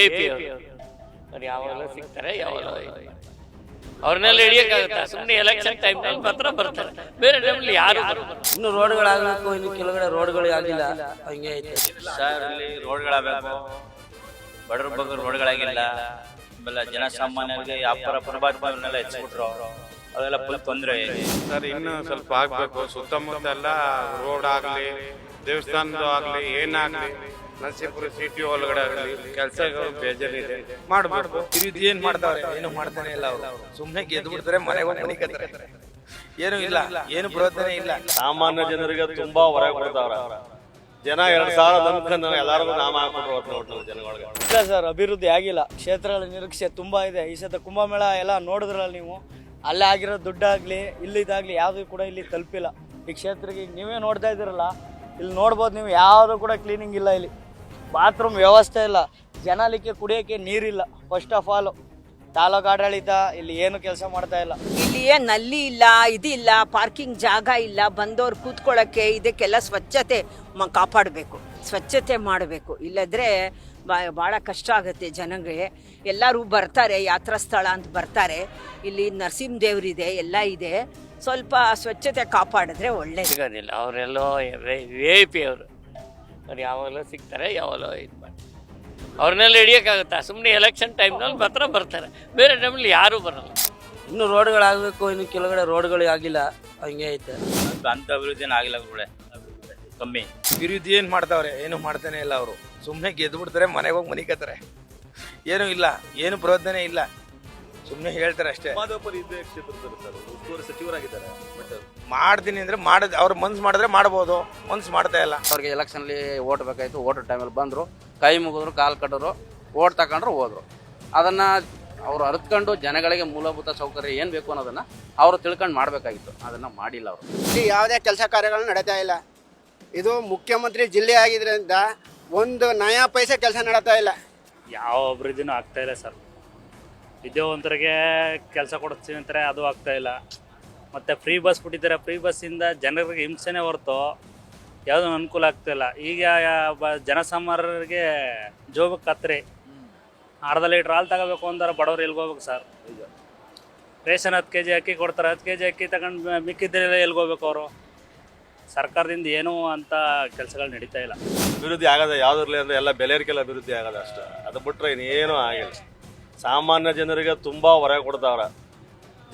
I P ಅವರು. ಯಾವಾಗಲೂ ಸಿಗ್ತಾರೆ ಯಾವಾಗಲೂ ಅವ್ರನ್ನೆಲ್ಲ ಹಿಡಿಯೋಕ್ಕಾಗುತ್ತಾ? ಸುಮ್ಮನೆ ಎಲೆಕ್ಷನ್ ಟೈಮ್ನಲ್ಲಿ ಮಾತ್ರ ಬರ್ತಾರೆ. ಬೇರೆ ಟೈಮಲ್ಲಿ ಯಾರು ಇನ್ನು ರೋಡ್ಗಳಾಗಬೇಕು ಇನ್ನು ಕೆಲಗಡೆ ರೋಡ್ಗಳು ಆಗಿಲ್ಲ ಹಂಗೆ ಐತೆ. ಸರ್ ಇಲ್ಲಿ ರೋಡ್ಗಳಾಗಬೇಕು. ಬಡವ್ರ ಬಗ್ಗೆ ರೋಡ್ಗಳಾಗಿಲ್ಲ. ಆಮೇಲೆ ಜನಸಾಮಾನ್ಯರಿಗೆ ವ್ಯಾಪಾರ ಪ್ರಭಾವನೆಲ್ಲ ಹೆಚ್ಚಿಬಿಟ್ರು ಅದೆಲ್ಲ ಫುಲ್ ತೊಂದರೆ. ಸರ್ ಇನ್ನು ಸ್ವಲ್ಪ ಆಗಬೇಕು. ಸುತ್ತಮುತ್ತ ಎಲ್ಲ ರೋಡ್ ಆಗಲಿ ದೇವಸ್ಥಾನದ ಆಗಲಿ ಏನಾಗ್ಲಿ. ನರಸೀಪುರ ಸಿಟಿ ಒಳಗಡೆ ಆಗಲಿ ಕೆಲಸಗಳು ಬೇಜಾರಿದೆ. ಮಾಡ್ಬೇಕು ಇದು ಏನ್ ಮಾಡ್ತಾವ್ರೆ ಏನು ಮಾಡ್ತಾನೆ ಇಲ್ಲ ಅವರು. ಸುಮ್ಮನೆ ಗೆದ್ದು ಬಿಡ್ತಾರೆ ಮನೆಗೆ ಹೋಗಿ ಏನು ಇಲ್ಲ. ಏನು ಪ್ರಯೋಜನ ಇಲ್ಲ. ಸಾಮಾನ್ಯ ಜನರಿಗೆ ತುಂಬಾ ಹೊರಗೆ ಬರ್ತಾವ್ರ ಜನ ಎರಡ್ ಸಾವಿರ ನಂಬ್ಕೊಂಡು ಎಲ್ಲಾರು ನಾಮ ಹಾಕ್ಬಿಟ್ರು ನೋಡ್ತಾರೆ ನೋಡಿ ಜನಗಳಿಗೆ. ಇಲ್ಲ ಸರ್ ಅಭಿವೃದ್ಧಿ ಆಗಿಲ್ಲ. ಕ್ಷೇತ್ರಗಳ ನಿರೀಕ್ಷೆ ತುಂಬಾ ಇದೆ. ಈ ಸತ ಕುಂಭಮೇಳ ಎಲ್ಲ ನೋಡಿದ್ರಲ್ಲ ನೀವು? ಅಲ್ಲೇ ಆಗಿರೋ ದುಡ್ಡಾಗ್ಲಿ ಇಲ್ಲಿದಾಗ್ಲಿ ಯಾವ್ದು ಕೂಡ ಇಲ್ಲಿ ತಲುಪಿಲ್ಲ. ಈ ಕ್ಷೇತ್ರಕ್ಕೆ ಈಗ ನೀವೇ ನೋಡ್ತಾ ಇದ್ದೀರಲ್ಲ ಇಲ್ಲಿ ನೋಡ್ಬೋದು ನೀವು. ಯಾವುದು ಕೂಡ ಕ್ಲೀನಿಂಗ್ ಇಲ್ಲ ಇಲ್ಲಿ. ಬಾತ್ರೂಮ್ ವ್ಯವಸ್ಥೆ ಇಲ್ಲ. ಜನಲಿಕ್ಕೆ ಕುಡಿಯೋಕ್ಕೆ ನೀರಿಲ್ಲ ಫಸ್ಟ್ ಆಫ್ ಆಲ್ ತಾಲೂಕು ಆಡಳಿತ ಇಲ್ಲಿ ಏನು ಕೆಲಸ ಮಾಡ್ತಾ ಇಲ್ಲ. ಇಲ್ಲಿ ಏನ್ನಲ್ಲಿ ಇಲ್ಲ ಇದಿಲ್ಲ ಪಾರ್ಕಿಂಗ್ ಜಾಗ ಇಲ್ಲ ಬಂದವ್ರು ಕೂತ್ಕೊಳ್ಳೋಕ್ಕೆ ಇದಕ್ಕೆಲ್ಲ ಸ್ವಚ್ಛತೆ ಮ ಕಾಪಾಡಬೇಕು ಸ್ವಚ್ಛತೆ ಮಾಡಬೇಕು. ಇಲ್ಲದ್ರೆ ಭಾಳ ಕಷ್ಟ ಆಗುತ್ತೆ ಜನಗಳಿಗೆ ಎಲ್ಲರೂ ಬರ್ತಾರೆ ಯಾತ್ರಾ ಸ್ಥಳ ಅಂತ ಬರ್ತಾರೆ. ಇಲ್ಲಿ ನರಸಿಂಹ ದೇವ್ರಿದೆ ಎಲ್ಲ ಇದೆ. ಸ್ವಲ್ಪ ಸ್ವಚ್ಛತೆ ಕಾಪಾಡಿದ್ರೆ ಒಳ್ಳೇದು. ಸಿಗೋದಿಲ್ಲ ಅವರೆಲ್ಲೋ ವಿ ಐ ಪಿ ಅವರು. ಅವ್ರು ಯಾವಾಗಲೂ ಸಿಗ್ತಾರೆ ಯಾವಾಗಲೋ ಇದು ಮಾಡಿ. ಅವ್ರನ್ನೆಲ್ಲ ಹಿಡಿಯೋಕ್ಕಾಗುತ್ತಾ? ಸುಮ್ಮನೆ ಎಲೆಕ್ಷನ್ ಟೈಮ್ನಲ್ಲಿ ಮಾತ್ರ ಬರ್ತಾರೆ. ಬೇರೆ ಟೈಮಲ್ಲಿ ಯಾರೂ ಬರಲ್ಲ. ಇನ್ನು ರೋಡ್ಗಳಾಗಬೇಕು ಇನ್ನು ಕೆಲಗಡೆ ರೋಡ್ಗಳು ಆಗಿಲ್ಲ ಹಂಗೆ ಐತೆ. ಅಂತ ಅಭಿವೃದ್ಧಿನ ಆಗಿಲ್ಲ ಕೂಡ ಕಮ್ಮಿ. ಅಭಿವೃದ್ಧಿ ಏನು ಮಾಡ್ತಾವ್ರೆ? ಏನು ಮಾಡ್ತಾನೆ ಇಲ್ಲ ಅವರು. ಸುಮ್ಮನೆ ಗೆದ್ದು ಬಿಡ್ತಾರೆ ಮನೆಗೆ ಹೋಗಿ ಮನಿಕತ್ತಾರೆ. ಏನೂ ಇಲ್ಲ ಏನು ಪ್ರಯೋಜನ ಇಲ್ಲ. ಸುಮ್ನೆ ಹೇಳ್ತಾರೆ ಅಷ್ಟೇ. ಮಾಡ್ತೀನಿ ಅಂದ್ರೆ ಮಾಡ ಅವ್ರ ಮನ್ಸ್ ಮಾಡಿದ್ರೆ ಮಾಡ್ಬೋದು ಮನ್ಸ್ ಮಾಡ್ತಾ ಇಲ್ಲ. ಅವ್ರಿಗೆ ಅಲ್ಲಿ ಓಟ್ ಬೇಕಾಯ್ತು ಓಟ್ ಟೈಮಲ್ಲಿ ಬಂದರು ಕೈ ಮುಗಿದ್ರು ಕಾಲು ಕಟ್ಟರು ಓಟ್ ತಗೊಂಡ್ರು ಹೋದ್ರು. ಅದನ್ನು ಅವರು ಅರಿತ್ಕೊಂಡು ಜನಗಳಿಗೆ ಮೂಲಭೂತ ಸೌಕರ್ಯ ಏನು ಬೇಕು ಅನ್ನೋದನ್ನು ಅವರು ತಿಳ್ಕೊಂಡು ಮಾಡಬೇಕಾಗಿತ್ತು. ಅದನ್ನು ಮಾಡಿಲ್ಲ ಅವರು. ಇಲ್ಲಿ ಯಾವುದೇ ಕೆಲಸ ಕಾರ್ಯಗಳು ನಡೀತಾ ಇಲ್ಲ. ಇದು ಮುಖ್ಯಮಂತ್ರಿ ಜಿಲ್ಲೆ ಆಗಿದ್ರಿಂದ ಒಂದು ನಯಾ ಪೈಸೆ ಕೆಲಸ ನಡೀತಾ ಇಲ್ಲ. ಯಾವ ಅಭಿವೃದ್ಧಿನೂ ಆಗ್ತಾ ಇಲ್ಲ ಸರ್. ವಿದ್ಯಾವಂತರಿಗೆ ಕೆಲಸ ಕೊಡಿಸ್ತೀವಿ ಅಂತಾರೆ, ಅದು ಆಗ್ತಾ ಇಲ್ಲ. ಮತ್ತು ಫ್ರೀ ಬಸ್ ಬಿಟ್ಟಿದ್ದಾರೆ ಫ್ರೀ ಬಸ್ಸಿಂದ ಜನರಿಗೆ ಹಿಂಸೆನೇ ಹೊರತು ಯಾವುದೂ ಅನುಕೂಲ ಆಗ್ತಾ ಇಲ್ಲ. ಈಗ ಬ- ಜನಸಾಮಾನ್ಯರಿಗೆ ಜೋಬಕ್ಕೆ ಕತ್ರಿ. ಅರ್ಧ ಲೀಟ್ರ್ ಹಾಲು ತಗೋಬೇಕು ಅಂದ್ರೆ, ಬಡವ್ರು ಎಲ್ಗೆ ಹೋಗ್ಬೇಕು ಸರ್? ರೇಷನ್ ಹತ್ತು ಕೆ ಜಿ ಅಕ್ಕಿ ಕೊಡ್ತಾರೆ, ಹತ್ತು ಕೆ ಜಿ ಅಕ್ಕಿ ತಗೊಂಡು ಮಿಕ್ಕಿದ್ರೆ ಎಲ್ಗೆ ಹೋಗ್ಬೇಕು ಅವರು? ಸರ್ಕಾರದಿಂದ ಏನೂ ಅಂತ ಕೆಲಸಗಳು ನಡೀತಾ ಇಲ್ಲ. ಅಭಿವೃದ್ಧಿ ಆಗದ ಯಾವುದಿರಲಿ ಅಂದರೆ ಎಲ್ಲ ಬೆಲೆಯರಿಗೆಲ್ಲ ಅಭಿವೃದ್ಧಿ ಆಗದ ಅಷ್ಟೇ. ಅದು ಬಿಟ್ಟರೆ ಇನ್ನೇನು ಆಗಿಲ್ಲ. ಸಾಮಾನ್ಯ ಜನರಿಗೆ ತುಂಬ ಹೊರಗೆ ಕೊಡ್ತಾವ್ರ.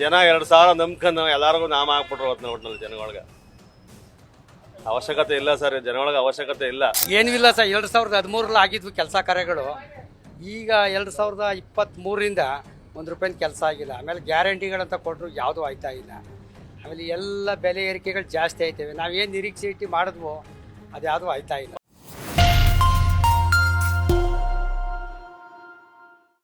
ಜನ ಎರಡು ಸಾವಿರ ನಂಬ್ಕೊಂಡು ಎಲ್ಲರಿಗೂ ನಾಮ ಹಾಕ್ಬಿಟ್ರು ಅವತ್ತು ನೋಡ್ನಲ್ಲಿ ಜನಗಳಿಗೆ. ಅವಶ್ಯಕತೆ ಇಲ್ಲ ಸರ್, ಜನಗಳಿಗೆ ಅವಶ್ಯಕತೆ ಇಲ್ಲ. ಏನೂ ಇಲ್ಲ ಸರ್, ಎರಡು ಸಾವಿರದ ಹದಿಮೂರಲ್ಲಿ ಆಗಿದ್ವು ಕೆಲಸ ಕಾರ್ಯಗಳು. ಈಗ ಎರಡು ಸಾವಿರದ ಇಪ್ಪತ್ತ್ಮೂರರಿಂದ ಒಂದು ರೂಪಾಯಿನ ಕೆಲಸ ಆಗಿಲ್ಲ. ಆಮೇಲೆ ಗ್ಯಾರಂಟಿಗಳಂತ ಕೊಟ್ಟರು ಯಾವುದೂ ಆಯ್ತಾ ಇಲ್ಲ. ಆಮೇಲೆ ಎಲ್ಲ ಬೆಲೆ ಏರಿಕೆಗಳು ಜಾಸ್ತಿ ಆಯ್ತವೆ. ನಾವೇನು ನಿರೀಕ್ಷೆ ಇಟ್ಟು ಮಾಡಿದ್ವೋ ಅದು ಯಾವುದೂ ಆಯ್ತಾ ಇಲ್ಲ.